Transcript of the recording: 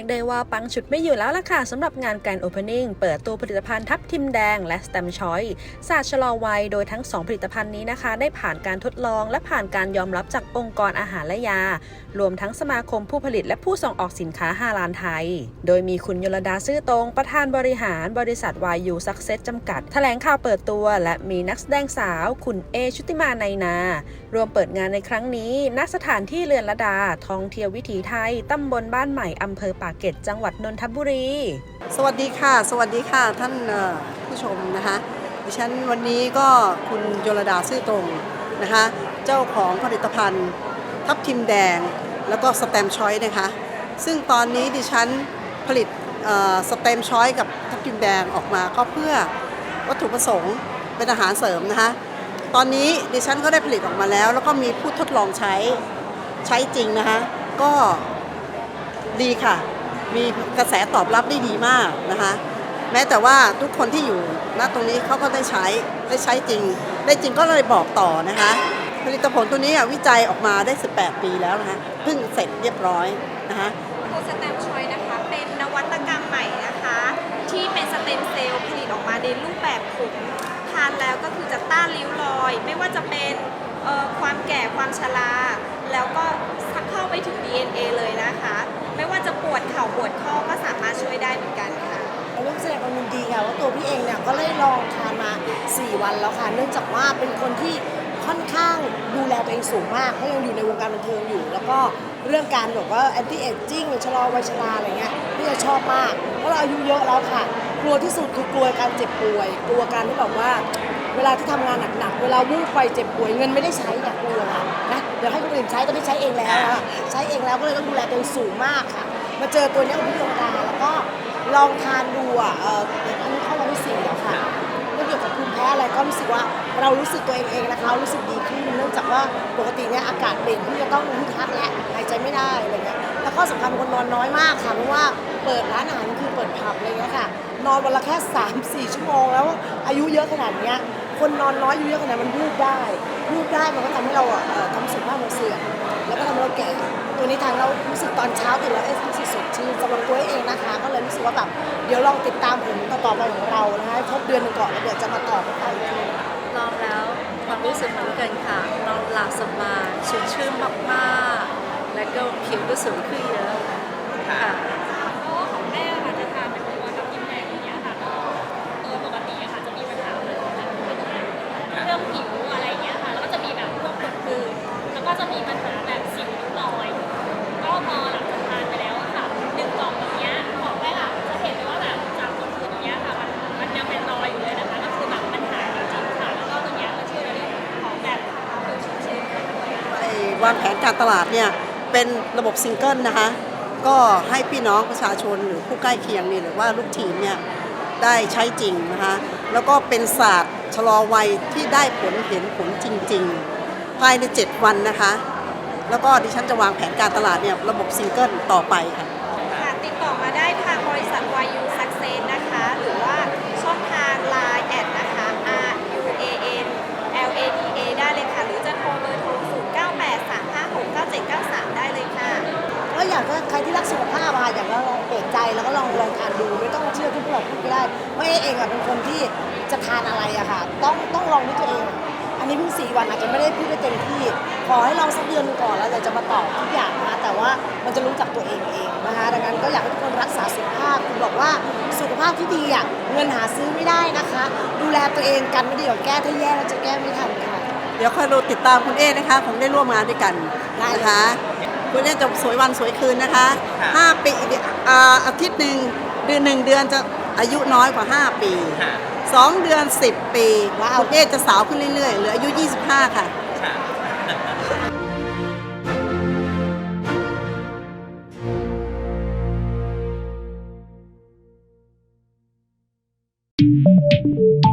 ยกได้ว่าปังฉุดไม่อยู่แล้วล่ะค่ะสำหรับงานการโอเพนนิ่งเปิดตัวผลิตภัณฑ์ทับทิมแดงและสแตมชอยศาสตร์ชะลอวัยโดยทั้ง 2 ผลิตภัณฑ์นี้นะคะ ได้ผ่านการทดลองและผ่านการยอมรับจากองค์กรอาหารและยา รวมทั้งสมาคมผู้ผลิตและผู้ส่งออกสินค้า5ล้านไทย โดยมีคุณยลดาซื่อตรง ประธานบริหารบริษัทวายูซักเซสจำกัด แถลงข่าวเปิดตัว และมีนักแสดงสาว คุณเอชุติมาในนา รวมเปิดงานในครั้งนี้ณสถานที่เรือนละดาทองเทียววิถีไทยตำบลบ้านใหม่อำเภอป่าเกร็ดจังหวัดนนทบุรี สวัสดีค่ะ สวัสดีค่ะท่านผู้ชมนะคะดิฉันวันนี้ก็คุณโยลดาซื่อตรงนะคะ เจ้าของผลิตภัณฑ์ทับทิมแดงแล้วก็สแตมชอยนะคะ ซึ่งตอนนี้ดิฉันผลิตสแตมชอยกับทับทิมแดงออกมาก็เพื่อวัตถุประสงค์เป็นอาหารเสริมนะคะตอนนี้ดิฉันก็ได้ผลิตออกมาแล้ว แล้วก็มีผู้ทดลองใช้ใช้จริงนะคะก็ดีค่ะ มีกระแสตอบรับได้ดีมากนะคะแม้แต่ว่าทุกคนที่อยู่ณตรงนี้เขาก็ได้ใช้ได้ใช้จริง ได้จริงก็เลยบอกต่อนะคะ ผลิตผลตัวนี้วิจัยออกมาได้ 18 ปีแล้วนะคะเพิ่งเสร็จเรียบร้อยนะคะตัวสเต็มชอยนะคะเป็นนวัตกรรมใหม่นะคะ ที่เป็นสเต็มเซลล์ผลิตออกมาในรูปแบบผงทานแล้วก็คือจะต้านริ้วรอย ไม่ว่าจะเป็นความแก่ความชราแล้วก็สักเข้าไปถึง DNA เลยนะคะ วดเข่าปวดข้อก็สามารถช่วยได้เหมือนกันค่ะรู้สึกความยินดีค่ะว่าตัวพี่เองเนี่ยก็ได้ลองทานมา 4 วันแล้วค่ะ เนื่องจากว่าเป็นคนที่ค่อนข้างดูแลตัวเองสูงมากเพราะยังอยู่ในวงการบันเทิงอยู่ แล้วก็เรื่องการแบบว่า anti aging ชะลอวัยชราอะไรเงี้ยพี่จะชอบมากเพราะเราอายุเยอะแล้วค่ะ กลัวที่สุดคือกลัวการเจ็บป่วย กลัวการที่แบบว่า เวลาที่ทำงานหนักๆเวลาวูบไปเจ็บป่วยเงินไม่ได้ใช้เนี่ยกลัวค่ะนะเดี๋ยวให้คนอื่นใช้ตอนนี้ใช้เองแล้วอะใช้เองแล้วก็เลยต้องดูแลตัวเองสูงมากค่ะ มาเจอตัวนี้ยของพี่ดวงดาแล้วก็ลองทานดูอะเอออันนี้เข้าวันที่สี่แล้วค่ะเรื่องเกี่ยวกับภูมิแพ้อะไรก็รู้สึกว่าเรารู้สึกตัวเองเองนะคะรู้สึกดีขึ้นเนื่องจากว่าปกติเนี่ยอากาศเปลี่ยนที่จะต้องฮึดฮัดและหายใจไม่ได้อะไรเงี้ยแล้วก็สำคัญคนนอนน้อยมากค่ะเพราะว่าเปิดร้านอาหารคือเปิดผับอะไรเงี้ยค่ะ นอนวันละแค่ 3 4 ชั่วโมงแล้วอายุเยอะขนาดเนี้ยคนนอนน้อยอายุเยอะขนาดมันวูบได้วูบได้มันก็ทำให้เราอะทำสุขภาพเราเสื่อมแล้วก็ทำให้เราแก่ ตัวนี้ทางเรารู้สึกตอนเช้าตื่นแล้วเอ๊ะรู้สึกสดชื่นสำหรับตัวเองนะคะ ก็เลยรู้สึกว่าแบบเดี๋ยวลองติดตามผลต่อๆไปของเรานะคะครบเดือนหนึ่งก่อนแล้วเดี๋ยวจะมาต่อกันไปอีกทีลองแล้วความรู้สึกเหมือนกันค่ะนอนหลับสบายชุ่มชื่นมากๆ และก็ผิวก็สวยขึ้นเยอะค่ะ วางแผนการตลาดเนี่ยเป็นระบบซิงเกิลนะคะ ก็ให้พี่น้องประชาชนหรือผู้ใกล้เคียงนี่หรือว่าลูกทีมเนี่ยได้ใช้จริงนะคะแล้วก็เป็นศาสตร์ชะลอวัยที่ได้ผลเห็นผลจริง ๆ ภายใน 7 วันนะคะ แล้วก็ดิฉันจะวางแผนการตลาดเนี่ยระบบซิงเกิลต่อไปค่ะติดต่อมาได้ทางบริษัท YU Success นะคะหรือว่าช่องทาง Line แอดนะคะ R U A N L A D A ได้เลยค่ะ หรือจะโทรเบอร์โทร 0 9 8 3 5 6 9 7 9 3 ได้เลยค่ะ ก็อยากให้ใครที่รักสุขภาพอะอยากจะลองเปิดใจ แล้วก็ลองลองทานดูไม่ต้องเชื่อที่พวกเราพูดก็ได้เพราะเอ๊เองอะเป็นคนที่จะทานอะไรอะค่ะ ต้องต้องลองด้วยตัวเองอันนี้เพิ่งสี่วันอาจจะไม่ได้พูดได้เต็มที่ ขอให้ลองสักเดือนก่อนแล้วเดี๋ยวจะมาตอบทุกอย่างนะแต่ว่ามันจะรู้จักตัวเองเองนะคะดังนั้นก็อยากให้ทุกคนรักษาสุขภาพคุณบอกว่าสุขภาพที่ดีอะเงินหาซื้อไม่ได้นะคะ ดูแลตัวเองกันไม่ดีกว่าแก้ถ้าแย่แล้วจะแก้ไม่ทันค่ะ เดี๋ยวคอยดูติดตามคุณเอ๊นะคะคงได้ร่วมงานด้วยกันนะคะ คุณจะจะสวยวันสวยคืนนะคะ 5 ปีอาทิตย์หนึ่งเดือนหนึ่งเดือนจะอายุน้อยกว่า 5 ปี 2 เดือน 10 ปีคุณเอจะสาวขึ้นเรื่อยๆเหลืออายุ 25 ค่ะうん。